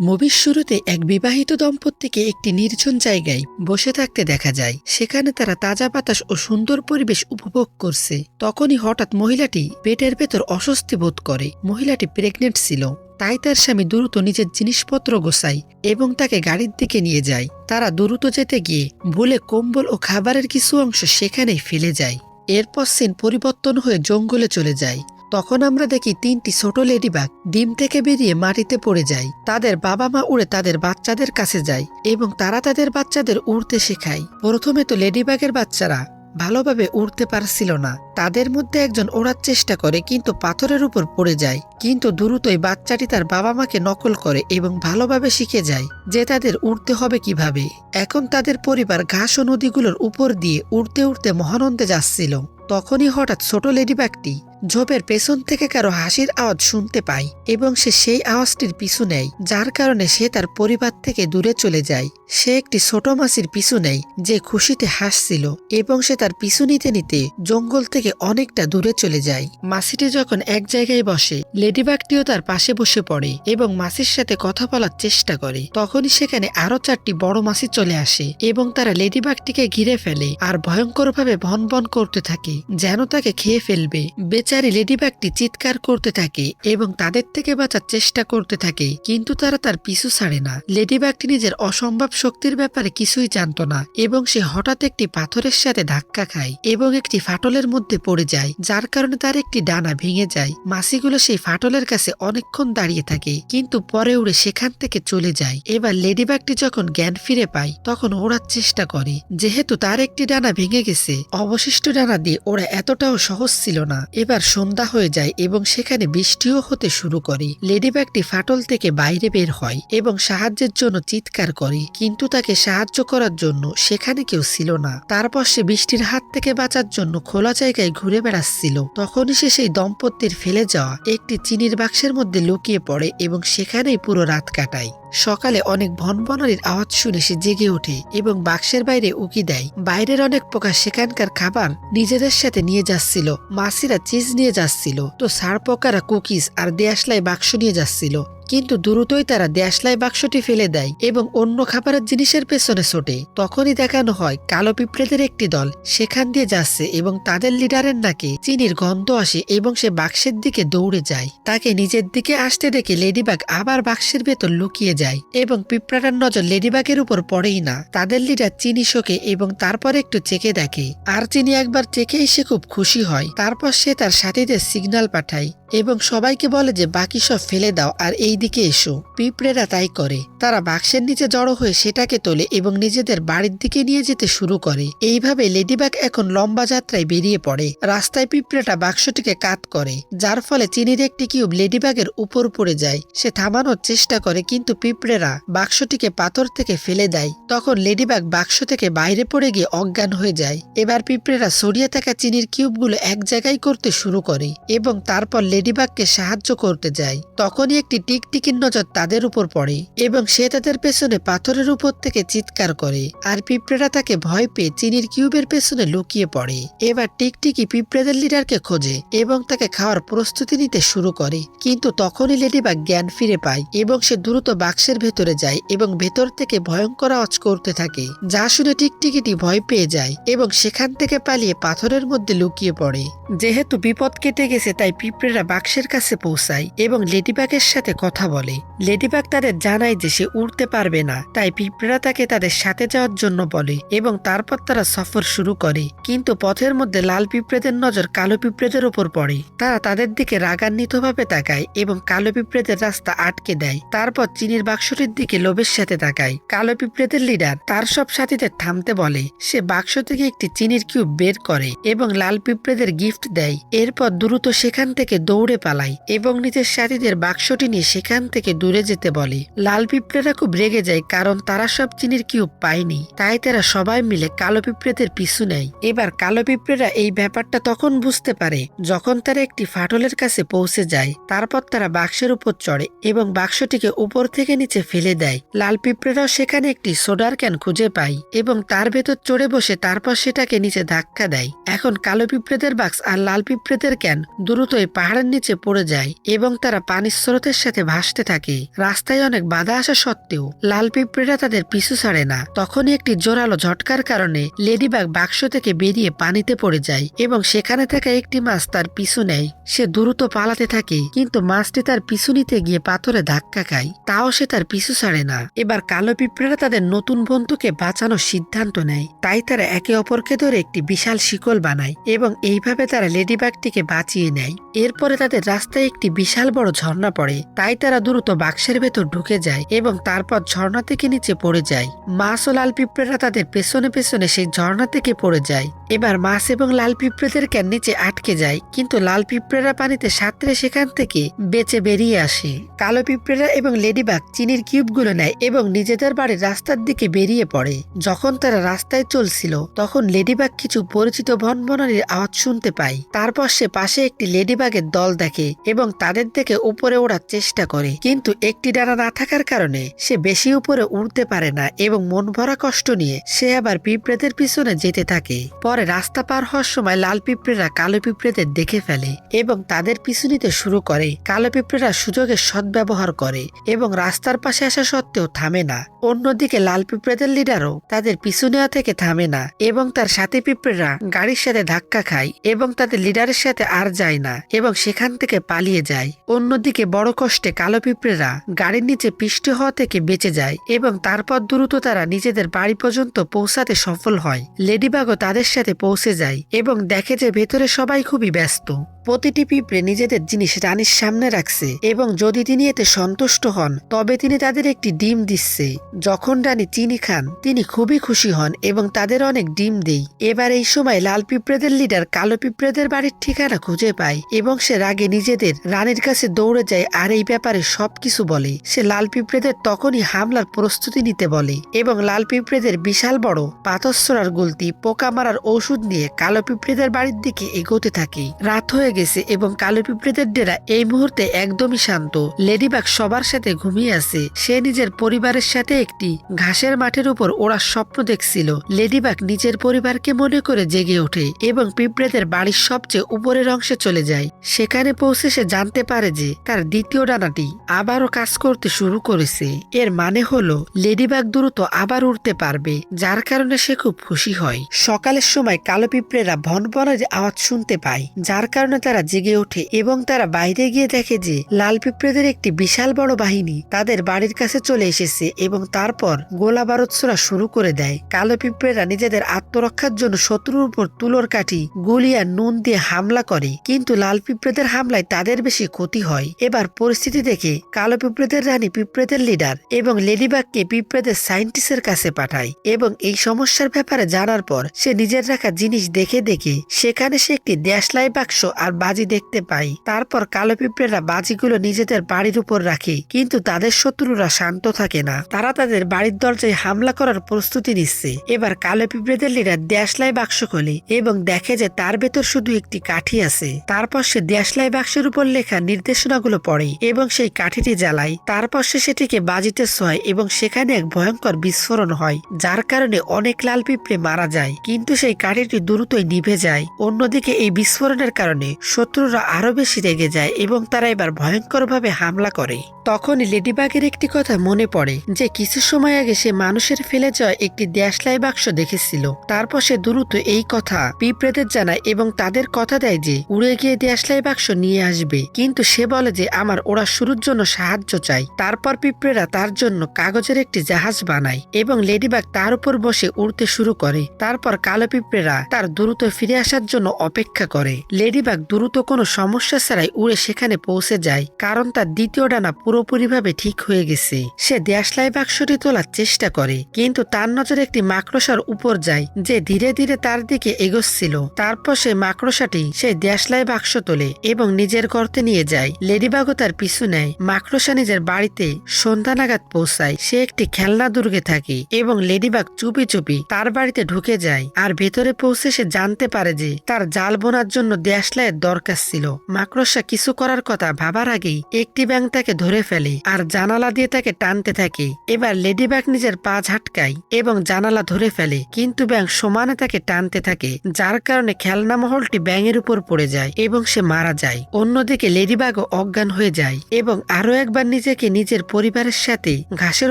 মুভির শুরুতে এক বিবাহিত দম্পতিকে একটি নির্জন জায়গায় বসে থাকতে দেখা যায়। সেখানে তারা তাজা বাতাস ও সুন্দর পরিবেশ উপভোগ করছে। তখনই হঠাৎ মহিলাটি পেটের ভেতর অস্বস্তি বোধ করে। মহিলাটি প্রেগনেন্ট ছিল। তাই তার স্বামী দ্রুত নিজের জিনিসপত্র গোছায় এবং তাকে গাড়ির দিকে নিয়ে যায়। তারা দ্রুত যেতে গিয়ে ভুলে কম্বল ও খাবারের কিছু অংশ সেখানেই ফেলে যায়। এরপর সিন পরিবর্তন হয়ে জঙ্গলে চলে যায়। তখন আমরা দেখি তিনটি ছোট লেডিবাগ ডিম থেকে বেরিয়ে মাটিতে পড়ে যায়। তাদের বাবা মা উড়ে তাদের বাচ্চাদের কাছে যায় এবং তারা তাদের বাচ্চাদের উড়তে শেখায়। প্রথমে তো লেডিবাগের বাচ্চারা ভালোভাবে উড়তে পারছিল না। তাদের মধ্যে একজন ওড়ার চেষ্টা করে কিন্তু পাথরের উপর পড়ে যায়। কিন্তু দ্রুতই বাচ্চাটি তার বাবা মাকে নকল করে এবং ভালোভাবে শিখে যায় যে তাদের উড়তে হবে কীভাবে। এখন তাদের পরিবার ঘাস ও নদীগুলোর উপর দিয়ে উড়তে উড়তে মহানন্দে যাচ্ছিল। তখনই হঠাৎ ছোট লেডিবাগটি ঝোপের পেছন থেকে কারও হাসির আওয়াজ শুনতে পায় এবং সে সেই আওয়াজটির পিছু নেয়, যার কারণে সে তার পরিবার থেকে দূরে চলে যায়। সে একটি ছোট মাছির পিছু নেয়, যে খুশিতে হাসছিল এবং সে তার পিছু নিতে নিতে জঙ্গল থেকে অনেকটা দূরে চলে যায়। মাছিটি যখন এক জায়গায় বসে, লেডিবাগটিও তার পাশে বসে পড়ে এবং মাছির সাথে কথা বলার চেষ্টা করে। তখনই সেখানে আরও চারটি বড় মাছি চলে আসে এবং তারা লেডিবাগটিকে ঘিরে ফেলে আর ভয়ঙ্করভাবে ভন করতে থাকে, যেন তাকে খেয়ে ফেলবে। বেচারি লেডিবাগটি চিৎকার করতে থাকে এবং তাদের থেকে বাঁচার চেষ্টা করতে থাকে, কিন্তু তারা তার পিছু ছাড়ে না। লেডিবাগটি নিজের অসম্ভব শক্তির ব্যাপারে কিছুই জানতো না এবং সে হঠাৎ একটি পাথরের সাথে ধাক্কা খায় এবং একটি ফাটলের মধ্যে পড়ে যায়, যার কারণে তার একটি ডানা ভেঙে যায়। মাসিগুলো সেই ফাটলের কাছে অনেকক্ষণ দাঁড়িয়ে থাকে, কিন্তু পরে উড়ে সেখান থেকে চলে যায়। এবার লেডিবাগটি যখন জ্ঞান ফিরে পায়, তখন ওড়ার চেষ্টা করে, যেহেতু তার একটি ডানা ভেঙে গেছে, অবশিষ্ট ডানা দিয়ে ওরা এতটাও সহজ ছিল না। এবার সন্ধ্যা হয়ে যায় এবং সেখানে বৃষ্টিও হতে শুরু করে। লেডিবাগটি ফাটল থেকে বাইরে বের হয় এবং সাহায্যের জন্য চিৎকার করে। কিন্তু তাকে সাহায্য করার জন্য সেখানে কেউ ছিল না। তারপর সে বৃষ্টির হাত থেকে বাঁচার জন্য খোলা জায়গায় ঘুরে বেড়াচ্ছিল। তখনই সে সেই দম্পতির ফেলে যাওয়া একটি চিনির বাক্সের মধ্যে লুকিয়ে পড়ে এবং সেখানেই পুরো রাত কাটায়। সকালে অনেক ভনভনারির আওয়াজ শুনে সে জেগে ওঠে এবং বাক্সের বাইরে উকি দেয়। বাইরের অনেক পোকা সেখানকার খাবার নিজেদের সাথে নিয়ে যাচ্ছিল। মাসিরা চিজ নিয়ে যাচ্ছিল। তো সার পকারা কুকিজ আর দেয়াশলাই বাক্স নিয়ে যাচ্ছিল। কিন্তু দ্রুতই তারা দেশলাই বাক্সটি ফেলে দেয় এবং অন্য খাবারের জিনিসের পেছনে ছোটে। তখনই দেখানো হয় কালো পিঁপড়েদের একটি দল। সেখান দিয়ে যাচ্ছে এবং তাদের লিডারের নাকে চিনির গন্ধ আসে এবং সে বাক্সের দিকে দৌড়ে যায়। তাকে নিজের দিকে আসতে দেখে লেডিবাগ আবার বাক্সের ভেতর লুকিয়ে যায় এবং পিঁপড়াটার নজর লেডিবাগের উপর পড়েই না। তাদের লিডার চিনি শোকে এবং তারপর একটু চেকে দেখে। আর চিনি একবার চেকে এসে খুব খুশি হয়। তারপর সে তার সাথীদের সিগন্যাল পাঠায়। এবং সবাইকে বলে যে, বাকি সব ফেলে দাও আর এই দিকে এসো। পিঁপড়েরা তাই করে। তারা বাক্সের নিচে জড়ো হয়ে সেটাকে তোলে এবং নিজেদের বাড়ির দিকে নিয়ে যেতে শুরু করে। এইভাবে লেডিবাগ এখন লম্বা যাত্রায় বেরিয়ে পড়ে। রাস্তায় পিঁপড়েটা বাক্সটিকে কাত করে, যার ফলে চিনির একটি কিউব লেডিবাগের উপর পড়ে যায়। সে থামানোর চেষ্টা করে, কিন্তু পিঁপড়েরা বাক্সটিকে পাথর থেকে ফেলে দেয়। তখন লেডিবাগ বাক্স থেকে বাইরে পড়ে গিয়ে অজ্ঞান হয়ে যায়। এবার পিঁপড়েরা সরিয়ে থাকা চিনির কিউবগুলো এক জায়গায় করতে শুরু করে এবং তারপর লেডিবাগকে সাহায্য করতে যায়, তখনই একটি টিকটিকির নজর তাদের উপর পড়ে এবং সে তাদের পেছনে পাথরের উপর থেকে চিৎকার করে আর পিঁপড়েরা তাকে ভয় পেয়ে চিনির কিউবের পেছনে লুকিয়ে পড়ে। এবার টিকটিকি পিঁপড়েদের লিডারকে খোঁজে এবং তাকে খাওয়ার প্রস্তুতি নিতে শুরু করে, কিন্তু তখনই লেডিবাগ জ্ঞান ফিরে পায় এবং সে দ্রুত বাক্সের ভেতরে যায় এবং ভেতর থেকে ভয়ঙ্কর আওয়াজ করতে থাকে, যা শুনে টিকটিকিটি ভয় পেয়ে যায় এবং সেখান থেকে পালিয়ে পাথরের মধ্যে লুকিয়ে পড়ে। যেহেতু বিপদ কেটে গেছে, তাই পিঁপড়েরা বাক্সের কাছে পৌঁছায় এবং লেডিবাগের সাথে কথা বলে। লেডিবাগ তাদের জানায় যে সে উড়তে পারবে না, তাই পিঁপড়েরা তাকে তাদের সাথে যাওয়ার জন্য বলে এবং তারপর তারা সফর শুরু করে। কিন্তু পথের মধ্যে লাল পিঁপড়েদের নজর কালো পিঁপড়েদের ওপর পড়ে। তারা তাদের দিকে রাগান্বিতভাবে তাকায় এবং কালো পিঁপড়েদের রাস্তা আটকে দেয়। তারপর চিনির বাক্সটির দিকে লোভের সাথে তাকায়। কালো পিঁপড়েদের লিডার তার সব সাথীদের থামতে বলে। সে বাক্স থেকে একটি চিনির কিউব বের করে এবং লাল পিঁপড়েদের গিফট দেয়। এরপর দ্রুত সেখান থেকে দৌড়ে পালায় এবং নিজের সাথীদের বাক্সটি নিয়ে সেখান থেকে দূরে যেতে বলে। লাল পিঁপড়েরা খুব রেগে যায় কারণ তারা সব চিনির কিউব পায়নি। তাই তারা সবাই মিলে কালো পিঁপড়েদের পিছু নেয়। এবার কালো পিঁপড়েরা এই ব্যাপারটা তখন বুঝতে পারে। যখন তারা একটি ফাটলের কাছে পৌঁছে যায়, তারপর তারা বাক্সের উপর চড়ে এবং বাক্সটিকে উপর থেকে নিচে ফেলে দেয়। লাল পিঁপড়েরাও সেখানে একটি সোডার ক্যান খুঁজে পায় এবং তার ভেতর চড়ে বসে তারপর সেটাকে নিচে ধাক্কা দেয়। এখন কালো পিঁপড়েদের বাক্স আর লাল পিঁপড়েদের ক্যান দ্রুতই পাহাড়ের নিচে পড়ে যায় এবং তারা পানির স্রোতের সাথে ভাসতে থাকে। রাস্তায় অনেক বাধা আসা সত্ত্বেও লাল পিঁপড়েরা তাদের পিছু ছাড়ে না। তখনই একটি জোরালো ঝটকার কারণে লেডিবাগ বাক্স থেকে বেরিয়ে পানিতে পড়ে যায় এবং সেখানে থাকা একটি মাছ তার পিছু নেয়। সে দ্রুত পালাতে থাকে, কিন্তু মাছটি তার পিছু নিতে গিয়ে পাথরে ধাক্কা খায়। তাও সে তার পিছু ছাড়ে না। এবার কালো পিঁপড়েরা তাদের নতুন বন্ধুকে বাঁচানোর সিদ্ধান্ত নেয়। তাই তারা একে অপরকে ধরে একটি বিশাল শিকল বানায় এবং এইভাবে তারা লেডিবাগটিকে বাঁচিয়ে নেয়। এরপরে তাদের রাস্তায় একটি বিশাল বড় ঝর্ণা পড়ে। তাই তারা দ্রুত বাক্সের ভেতর ঢুকে যায় এবং তারপর ঝর্ণা থেকে নিচে পড়ে যায়। মাস ও লাল পিঁপড়েরা তাদের পেছনে পেছনে সেই ঝর্ণা থেকে পড়ে যায়। এবার মাছ এবং লাল পিঁপড়েদের ক্যান নিচে আটকে যায়, কিন্তু লাল পিঁপড়েরা পানিতে সাঁতরে সেখান থেকে বেঁচে বেরিয়ে আসে। কালো পিঁপড়েরা এবং লেডিবাগ চিনির কিউবগুলো নেয় এবং নিজেদের বাড়ির রাস্তার দিকে বেরিয়ে পড়ে। যখন তারা রাস্তায় চলছিল, তখন লেডিবাগ কিছু পরিচিত ভনভনারির আওয়াজ শুনতে পায়। তারপর সে পাশে একটি লেডিবাগের দল দেখে এবং তাদের থেকে উপরে ওড়ার চেষ্টা করে। কিন্তু একটি ডানা না থাকার কারণে সে বেশি উপরে উড়তে পারে না এবং মন ভরা কষ্ট নিয়ে সে আবার পিঁপড়েদের পিছনে যেতে থাকে। পরে রাস্তা পার হওয়ার সময় লাল পিঁপড়েরা কালো পিঁপড়েদের দেখে ফেলে এবং তাদের পিছু নিতে শুরু করে। কালো পিঁপড়েরা সুযোগের সদ্ব্যবহার করে এবং রাস্তার পাশে আসা সত্ত্বেও থামে না। অন্যদিকে লাল পিঁপড়েদের লিডারও তাদের পিছু নেওয়া থেকে থামে না এবং তার সাথে পিঁপড়েরা গাড়ির সাথে ধাক্কা খায় এবং তাদের লিডারের সাথে আর যায় না এবং সেখান থেকে পালিয়ে যায়। অন্যদিকে বড় কষ্টে কালো পিঁপড়েরা গাড়ির নিচে পিষ্টে হওয়া থেকে বেঁচে যায় এবং তারপর দ্রুত তারা নিজেদের বাড়ি পর্যন্ত পৌঁছাতে সফল হয়। লেডিবাগও তাদের সাথে পৌঁছে যায় এবং দেখে যে ভেতরে সবাই খুবই ব্যস্ত। প্রতিটি পিঁপড়ে নিজেদের জিনিস রানীর সামনে রাখছে এবং যদি তিনি এতে সন্তুষ্ট হন, তবে তিনি তাদের একটি ডিম দিচ্ছে। যখন রানী চিনি খান, তিনি খুবই খুশি হন এবং তাদের অনেক ডিম দেই এবার এই সময় লাল পিঁপড়েদের লিডার কালো পিঁপড়েদের বাড়ির ঠিকানা খুঁজে পায় এবং সে রাগে নিজেদের রানীর কাছে দৌড়ে যায় আর এই ব্যাপারে সবকিছু বলে। সে লাল পিঁপড়েদের তখনই হামলার প্রস্তুতি নিতে বলে এবং লাল পিঁপড়েদের বিশাল বড় পাথরসরার গুলতি পোকা মারার ওষুধ নিয়ে কালো পিঁপড়েদের বাড়ির দিকে এগোতে থাকে। রাত হয়ে গেছে এবং কালো পিঁপড়েদের ডেরা এই মুহূর্তে একদমই শান্ত। লেডিবাগ সবার সাথে ঘুমিয়ে আছে। সে নিজের পরিবারের সাথে একটি ঘাসের মাঠের উপর ওরা স্বপ্ন দেখছিল। লেডিবাগ নিজের পরিবারকে মনে করে জেগে ওঠে এবং পিঁপড়েদের বাড়ির সবচেয়ে উপরের অংশে চলে যায়। সেখানে পৌঁছে সে জানতে পারে যে তার দ্বিতীয় ডানাটি আবারও কাজ করতে শুরু করেছে। এর মানে হলো, লেডিবাগ দ্রুত আবার উঠতে পারবে, যার কারণে সে খুব খুশি হয়। সকালের সময় কালো পিঁপড়েরা ভনভনের আওয়াজ শুনতে পায়। যার কারণে তারা জেগে ওঠে এবং তারা বাইরে গিয়ে দেখে যে লাল পিঁপড়েদের একটি বিশাল বড় বাহিনী তাদের বাড়ির কাছে চলে এসেছে এবং তারপর গোলা বারুদ ছোড়া শুরু করে দেয়। কালো পিঁপড়েরা নিজেদের আত্মরক্ষার জন্য শত্রুর উপর তুলোর কাঠি, গুলি আর নুন দিয়ে হামলা করে। কিন্তু লাল পিঁপড়েদের হামলায় তাদের বেশি ক্ষতি হয়। এবার পরিস্থিতি দেখে কালো পিঁপড়েদের রানী পিঁপড়েদের লিডার এবং লেডিবাগকে পিঁপড়েদের সাইন্টিস্টের কাছে পাঠায় এবং এই সমস্যার ব্যাপারে জানার পর সে নিজের রাখা জিনিস দেখে দেখে সেখানে সে একটি দেশলাই বাক্স আর বাজি দেখতে পায়। তারপর কালো পিঁপড়েরা বাজিগুলো নিজেদের বাড়ির উপর রাখে, কিন্তু তাদের শত্রুরা শান্ত থাকে না। তারা তাদের বাড়ির দরজায় হামলা করার প্রস্তুতি নিচ্ছে। এবার কালো পিঁপড়েদের লিডার দেশলাই বাক্স খোলে এবং দেখে যে তার ভেতর শুধু একটি কাঠি আছে। তারপর সে দেশলাই বাক্সের উপর লেখা নির্দেশনাগুলো পড়ে এবং সেই কাঠিটি জ্বালায়। তারপর সে সেটিকে বাজিতে ছয় এবং সেখানে এক ভয়ঙ্কর বিস্ফোরণ হয়, যার কারণে অনেক লাল পিঁপড়ে মারা যায়। কিন্তু সেই কাঠিটি দ্রুতই নিভে যায়। অন্যদিকে এই বিস্ফোরণের কারণে শত্রুরা আরও বেশি রেগে যায় এবং তারা এবার ভয়ঙ্করভাবে হামলা করে। তখন লেডিবাগের একটি কথা মনে পড়ে যে কিছু সময় আগে সে মানুষের ফেলে যাওয়া একটি দেশলাই বাক্স দেখেছিল। তারপর সে দ্রুত এই কথা পিঁপড়েদের জানায় এবং তাদের কথা দেয় যে, উড়ে গিয়ে দেশলাই বাক্স নিয়ে আসবে। কিন্তু সে বলে যে, আমার ওরা শুরুর জন্য সাহায্য চাই তারপর পিঁপড়েরা তার জন্য কাগজের একটি জাহাজ বানায় এবং লেডিবাগ তার উপর বসে উড়তে শুরু করে। তারপর কালো পিঁপড়েরা তার দ্রুত ফিরে আসার জন্য অপেক্ষা করে। লেডিবাগ দ্রুত কোনো সমস্যা ছাড়াই উড়ে সেখানে পৌঁছে যায়, কারণ তার দ্বিতীয় ডানা পুরোপুরিভাবে ঠিক হয়ে গেছে। সে দেশলাই বাক্সটি তোলার চেষ্টা করে, কিন্তু তার নজরে একটি মাকড়সার উপর যায়, যে ধীরে ধীরে তার দিকে এগোচ্ছিল। তারপর সে মাকড়সাটি সেই দেশলাই বাক্স তোলে এবং নিজের গর্তে নিয়ে যায়। লেডিবাগও তার পিছু নেয়। মাকড়সা নিজের বাড়িতে সন্ধ্যা নাগাদ পৌঁছায়। সে একটি খেলনা দুর্গে থাকে এবং লেডিবাগ চুপি চুপি তার বাড়িতে ঢুকে যায় আর ভেতর ভেতরে পৌঁছে সে জানতে পারে যে তার জাল বোনার জন্য দেশলাইয়ের দরকার ছিল। মাকড়সা কিছু করার কথা ভাবার আগেই একটি ব্যাং তাকে ধরে ফেলে আর জানালা দিয়ে তাকে টানতে থাকে। এবার লেডি ব্যাগ নিজের পা ঝাটকায় এবং জানালা ধরে ফেলে। কিন্তু ব্যাং সমানে তাকে টানতে থাকে, যার কারণে খেলনা মহলটি ব্যাঙের উপর পড়ে যায় এবং সে মারা যায়। অন্যদিকে লেডিবাগও অজ্ঞান হয়ে যায় এবং আরও একবার নিজেকে নিজের পরিবারের সাথে ঘাসের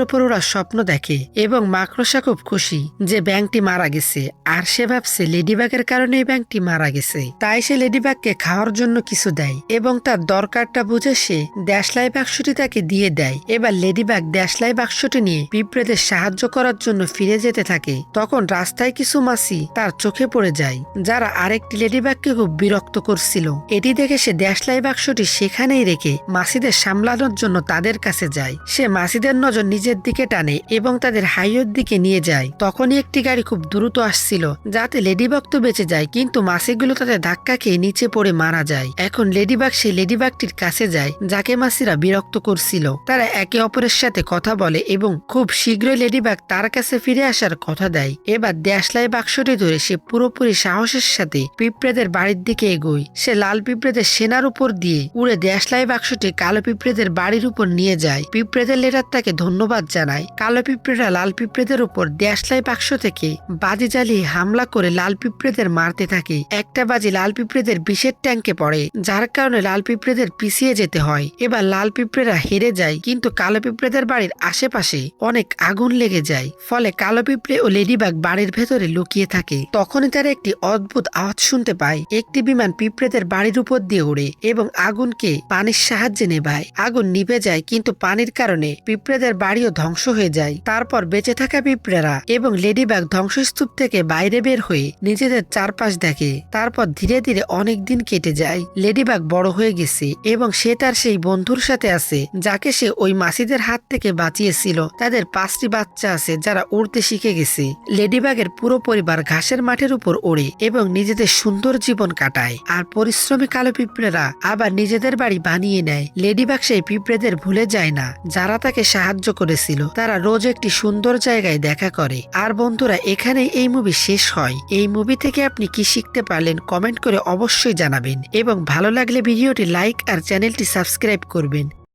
উপর ওরা স্বপ্ন দেখে এবং মাকড়সা খুব খুশি যে ব্যাংকটি মারা গেছে। আর সে ভাবছে লেডিবাগের কারণে এই ব্যাংকটি মারা গেছে। তাই সে লেডিবাগকে খাওয়ার জন্য কিছু দেয় এবং তার দরকারটা বুঝে সে দেশলাই বাক্সটি তাকে দিয়ে দেয়। এবার লেডিবাগ দেশলাই বাক্সটি নিয়ে পিঁপড়েদের সাহায্য করার জন্য ফিরে যেতে থাকে। তখন রাস্তায় কিছু মাসি তার চোখে পড়ে যায়, যারা আরেকটি লেডিবাগকে খুব বিরক্ত করছিল। এটি দেখে সে দেশলাই বাক্সটি সেখানেই রেখে মাসিদের সামলানোর জন্য তাদের কাছে যায়। সে মাসিদের নজর নিজের দিকে টানে এবং তাদের হাইওয়ের দিকে নিয়ে যায়। তখনই একটি গাড়ি খুব দ্রুত আসছিল যাতে লেডিবাগ তো বেঁচে যায়, কিন্তু মাসিগুলো তাদের ধাক্কা খেয়ে নিচে পড়ে মারা যায়। এখন লেডিবাগ সেই লেডিবাগটির কাছে যায়, যাকে মাসিরা বিরক্ত করছিল। তারা একে অপরের সাথে কথা বলে এবং খুব শীঘ্রই লেডিবাগ তার কাছে ফিরে আসার কথা দেয়। এবার দেশলাই বাক্সটি ধরে সে পুরোপুরি সাহসের সাথে পিঁপড়েদের বাড়ির দিকে এগোয়। সে লাল পিঁপড়েদের সেনার উপর দিয়ে উড়ে দেশলাই বাক্সটি কালো পিঁপড়েদের বাড়ির উপর নিয়ে যায়। পিঁপড়েদের লেটার তাকে ধন্যবাদ জানায়। কালো পিঁপড়েরা লাল পিঁপড়েদের উপর দেশলাই বাক্স থেকে বাজি জ্বালিয়ে হামলা করে লাল পিঁপড়েদের মারতে থাকে। একটা বাজি লাল পিঁপড়েদের বিষের ট্যাঙ্কে পড়ে, যার কারণে লাল পিঁপড়েদের পিছিয়ে যেতে হয়। এবার লাল পিঁপড়েরা হেরে যায়, কিন্তু কালো পিঁপড়েদের বাড়ির আশেপাশে অনেক আগুন লেগে যায়। ফলে কালো পিঁপড়ে ও লেডিবাগ বাড়ির ভেতরে লুকিয়ে থাকে। তখনই তারা একটি অদ্ভুত আওয়াজ শুনতে পায়। একটি বিমান পিঁপড়েদের বাড়ির উপর দিয়ে ওড়ে এবং আগুনকে পানির সাহায্যে নেভায়। আগুন নিভে যায়, কিন্তু পানির কারণে পিঁপড়েদের বাড়িও ধ্বংস হয়ে যায়। তারপর বেঁচে থাকা পিঁপড়েরা এবং লেডিবাগ ধ্বংসস্তূপ থেকে বাইরে বের হয়ে নিজেদের চারপাশ দেখে, তারপর ধীরে ধীরে অনেক দিন কেটে যায়। লেডিবাগ বড় হয়ে গেছে এবং সে তার সেই বন্ধুর সাথে আছে, যাকে সে ওই মাসিদের হাত থেকে বাঁচিয়েছিল। তাদের পাঁচটি বাচ্চা আছে যারা উড়তে শিখে গেছে। লেডিবাগের পুরো পরিবার ঘাসের মাঠের উপর ওড়ে এবং নিজেদের সুন্দর জীবন কাটায়। আর পরিশ্রমী কালো পিঁপড়েরা আবার নিজেদের বাড়ি বানিয়ে নেয়। লেডিবাগ সেই পিঁপড়েদের ভুলে যায় না, যারা তাকে সাহায্য করেছিল। তারা রোজ একটি সুন্দর জায়গায় দেখা করে। আর বন্ধুরা এখানে এই মুভি শেষ হয় এই মুভি থেকে আপনি কি শিখতে পারলেন কমেন্ট করে অবশ্যই জানাবেন। এবং ভালো লাগলে ভিডিওটি লাইক আর চ্যানেলটি সাবস্ক্রাইব করবেন।